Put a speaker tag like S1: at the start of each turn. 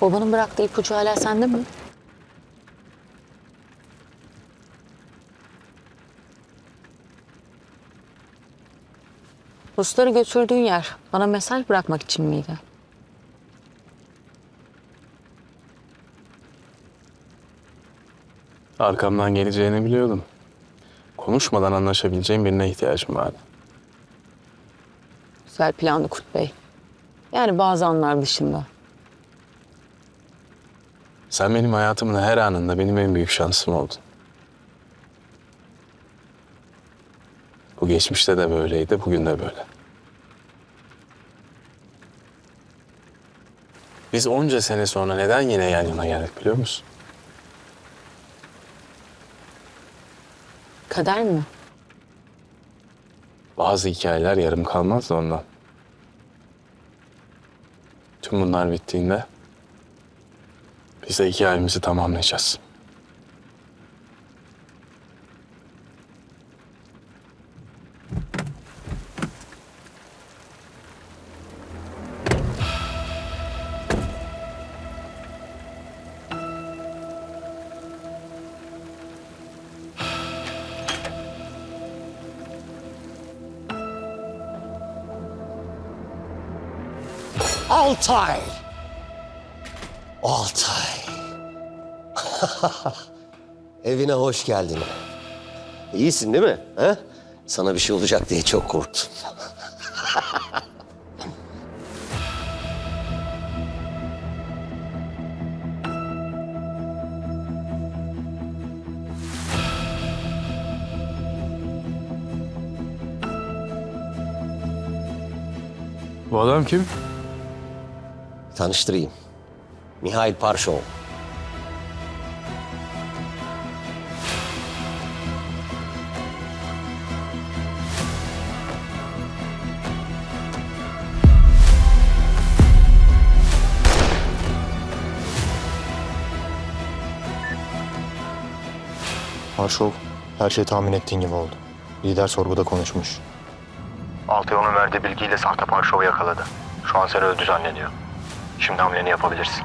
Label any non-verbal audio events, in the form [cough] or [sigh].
S1: Babanın bıraktığı ipucu hala sende mi? Rusları götürdüğün yer bana mesaj bırakmak için miydi?
S2: Arkamdan geleceğini biliyordum. Konuşmadan anlaşabileceğim birine ihtiyacım vardı.
S1: Güzel planlı Kurt Bey. Yani bazı anlar dışında.
S2: Sen benim hayatımın her anında benim en büyük şansım oldun. Bu geçmişte de böyleydi, bugün de böyle. Biz onca sene sonra neden yine yan yana geldik biliyor musun?
S1: Kader mi?
S2: Bazı hikayeler yarım kalmaz da ondan. Tüm bunlar bittiğinde biz de hikayemizi tamamlayacağız.
S3: Altay. Altay. [laughs] Evine hoş geldin. İyisin değil mi? He? Sana bir şey olacak diye çok korktum.
S2: Bu adam kim?
S3: Tanıştırayım. Mihail Parşov.
S4: Marşov, her şey tahmin ettiğin gibi oldu. Lider sorguda konuşmuş. Altay onun verdiği bilgiyle sahte Parşov'u yakaladı. Şu an seni öldü zannediyor. Şimdi hamleni yapabilirsin.